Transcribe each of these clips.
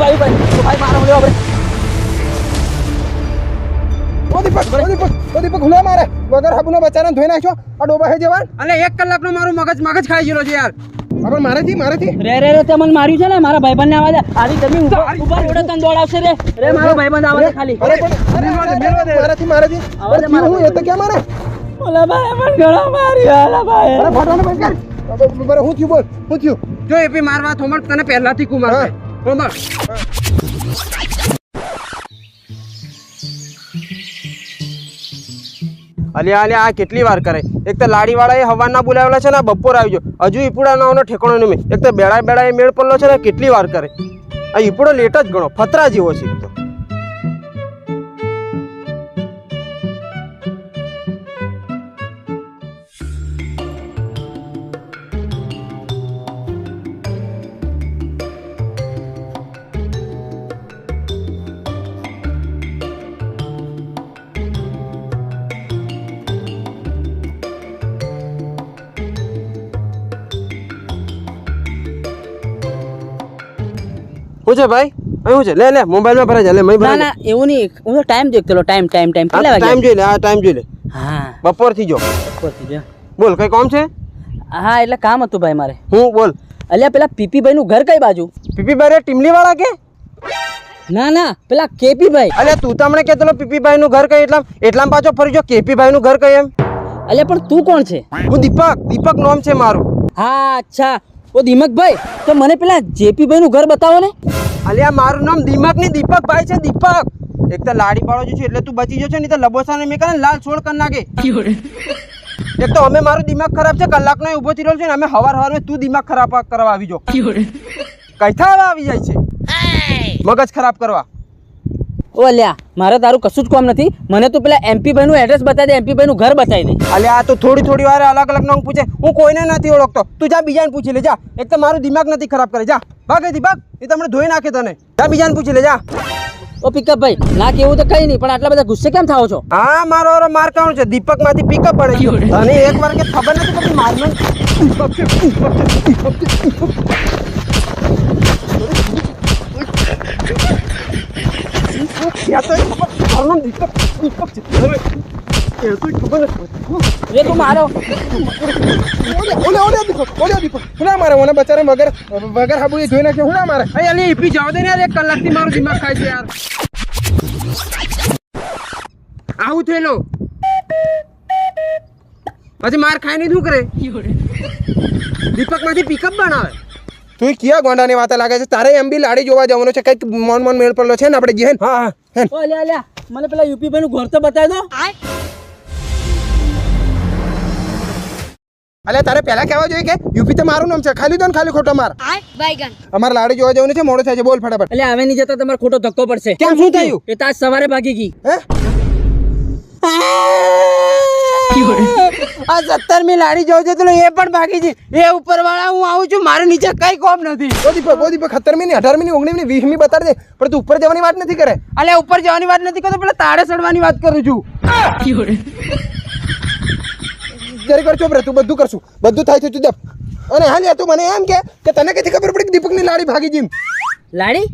ભાઈ ભાઈ ભાઈ મારો લેવા ભાઈ દીપક દીપક દીપક હુલા મારે? વગર હાબુનો બચારાને ધોઈ નાખ્યો? આ ડોબા હે જવાન? અલે એક કલાકનો મારું મગજ મગજ ખાઈ ગયેલો છે યાર. આપણે મારેથી મારેથી. રે રે રે તે મને માર્યું છે ને મારા ભાઈબંધ આવા દે. આલી તમે ઊભા ઊભા રોડે તને દોડાવશે રે. રે મારો ભાઈબંધ આવા ખાલી. અરે પણ અરે, અરે, અરે, અરે, મારાથી મારાથી. આવા દે, પણ થયું હું એ તો ક્યાં મારે? ઓલા ભાઈ મને ઘણા માર્યા ઓલા ભાઈ. અરે ફોટોને બંધ કર બરાબર હું થયું બોલ હું થયું. જો એ મારવા થોમર તને પહેલાથી કુમાર થોમર અલ્યા અલ્યા આ કેટલી વાર કરે? એક તો લાડીવાળા એ હવાના બોલાવેલા છે ને બપોર આવી ગયો. હજુ ઈપુડા નાવાનો ઠેકાણો નહીં એક તો બેડા એ મેળ પડલો છે ને કેટલી વાર કરે? આ ઈપુડો લેટ જ ગણો, ફતરા જેવો છે તો. છે ભાઈ? શું છે. લે લે મોબાઈલમાં ભરાઈ જા. લે મય ભરાઈ ના એવું નહીં. હું તો ટાઈમ દેખતો ટાઈમ ટાઈમ ટાઈમ કેટલા ટાઈમ જોઈ લે આ ટાઈમ જોઈ લે. હા. બપોરથી જો. ઉપરથી જો. બોલ કઈ કામ છે? હા એટલે કામ હતું ભાઈ મારે. હું બોલ. અલ્યા પેલા પીપીભાઈ નું ઘર કઈ બાજુ? પીપી ભાઈ ટીમલી વાળા કે? ના ના પેલા કેપીભાઈ. અલ્યા તું તમને કહેતો પીપીભાઈ નું ઘર કઈ એટલા એટલા પાછો ફરી જો કેપીભાઈ નું ઘર કઈ એમ? અલ્યા પણ તું કોણ છે? હું દીપક. દીપક નોમ છે મારું. હા અચ્છા. ઓ દીમકભાઈ તો મને પેલા જેપીભાઈનું ઘર બતાવો ને. અલ્યા મારું નામ દીમકની દીપક ભાઈ છે દીપક. એક તો લાડી પાડો છું એટલે તું બચી જશે નહીં તો લબોસા ને મેં કરે લાલ છોડ કરી નાખે. એક તો અમે મારું દિમાગ ખરાબ છે કલાકનો ઊભો થઈ રહ્યો છે ને અમે હવાર હવાર તું દિમાગ ખરાબ કરવા આવી જો કઈથા હવે આવી જાય છે. મગજ ખરાબ કરવા. ઓ અલ્યા મારે તારું કશું જ કામ નથી. મને તો પેલા એમપી નું એડ્રેસ બતાવી દે એમપીભાઈ નું ઘર બતાવી દે. અલ્યા આ તો થોડી થોડી વાર અલગ અલગ નામ પૂછે. હું કોઈને નથી ઓળખતો. તું જા બીજાને પૂછી લે જા. એક તો મારું દિમાગ નથી ખરાબ કરે. જા. ભાગ અહીંથી ભાગ. એ તમને ધોઈ નાખે તને. જા બીજાને પૂછી લે જા. ઓ પિકઅપ ભાઈ ના કેવું તો કઈ નહીં પણ આટલા બધા ગુસ્સે કેમ થાવ છો? હા મારો ઓરો માર કાઉન્ટ છે. દીપકમાંથી પિકઅપ પડે ગયો અને એક વાર કે ખબર નથી પડતી મારનો. આવું થયેલો પછી માર ખાઈ નહીં શું કરે દીપકમાંથી પિકઅપ બનાવે તું કિયા ગોંડાની વાતે લાગે છે? તારે એમ બી લાડી જોવા જવાનું છે કંઈક મોન મોન મેળ પડલો છે ને આપણે જે હા હા. ઓ મને પેલા યુપીભાઈ નું ઘર તો બતાવી દો. અલે તારે પહેલા કહેવા જોઈએ કે યુપી તો મારું નામ છે. ખાલી દો ને ખાલી ખોટો માર. અમારે લાડી જોવા જવાનું છે મોડું થાય છે બોલ ફટાફટ. એટલે હવે નહીં જતા તમારે ખોટો ધક્કો પડશે. કેમ શું થયું? એ તાજ સવારે ભાગી ગઈ. હે? આ સત્તર મી લાડી જવું છે તો એ પણ બાકી છે. એ ઉપર વાળા હું આવું છું મારે નીચે કઈ કોમ નથી. દીપક ઓ દીપક સત્તરમી ની અઢારમી ની ઓગણીસમી ની વીસમી બતાડી દે. પણ તું ઉપર જવાની વાત નથી કરે. અલે ઉપર જવાની વાત નથી કરતો પેલા તારે ચડવાની વાત કરું છું. જરી કર તું બધું કરશું. બધું થાય છે તું જપ. અને હા તું મને એમ કે તને કઈથી ખબર પડી કે દીપકની લાડી ભાગી જીમ લાડી?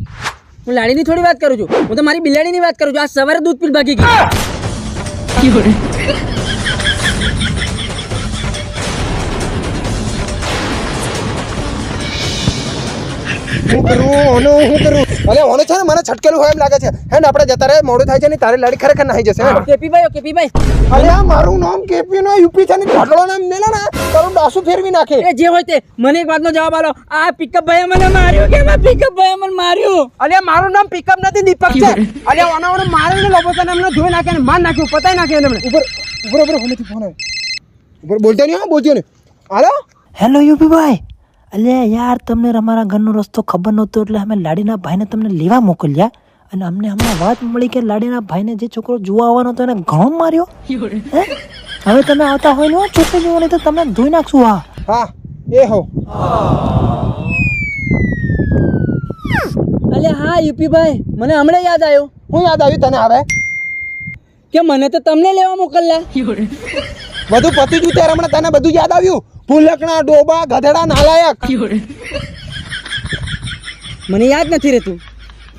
હું લાડીની થોડી વાત કરું છું. હું તો મારી બિલાડીની વાત કરું છું. આ સવારે દૂધ પીટ ભાગી ગઈ હું કરું? ઓનો શું કરું? અલે ઓનો છે ને મને છટકેલું હોય એમ લાગે છે. હે ને આપણે જતા રહે મોડું થાય છે ને તારે લાડી ખરેખર નાહી જશે કેપી કેપીભાઈ કેપી ભાઈ. અલે આ મારું નામ કેપી નો યુપી છે ને ઢાકળો નામ મેલે ને તારું ડાસુ ફેરવી નાખે. એ જે હોય તે મને એક વાતનો જવાબ આલો. આ પિકઅપ ભાઈ મને માર્યું કે આ પિકઅપ ભાઈ મને માર્યું? અલે મારું નામ પિકઅપ નથી દીપક છે. અલે ઓના ઓને મારે ને લોકો તને એમને ધોઈ નાખે ને માર નાખ્યું પતાઈ નાખે એમને ઉપર ઉપર ઉપર ફોન આવ્યો ઉપર બોલતો નહીં હા બોલતો નહીં. હાલો? હેલો યુપીભાઈ અલ્યા યાર તમને અમારા ઘરનો રસ્તો ખબર નહોતો એટલે અમે લાડીના ભાઈને તમને લેવા મોકલ્યા. અને અમને હમણાં વાત મળી કે લાડીના ભાઈને જે છોકરો જોવા આવવાનો હતો એને ઘણો માર્યો. હવે તમે આવતા હોય ને છોકરો છોકરી જોવા નહીં તો તમને ધોઈ નાખશું હા. હા એ હો. અલે હા યુપીભાઈ મને હમણાં યાદ આવ્યો. હું યાદ આવ્યું તને હવે? કે મને તો તમને લેવા મોકલ્યા. બધું પતી ગયું ત્યારે હમણાં તને બધું યાદ આવ્યું? ભૂલકણા ડોબા ગધેડા નાલાયક મને યાદ નથી રહેતું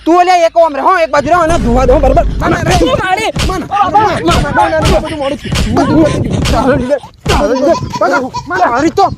તું લે એક ઓમ રે હો એક બાજુ રહો અને ધોવા દો બરાબર ના, રે તું મારી ના, ના, ના, ના, ના, બધું મોડું થયું. બધું. ચાલો. ચાલો. મારી તો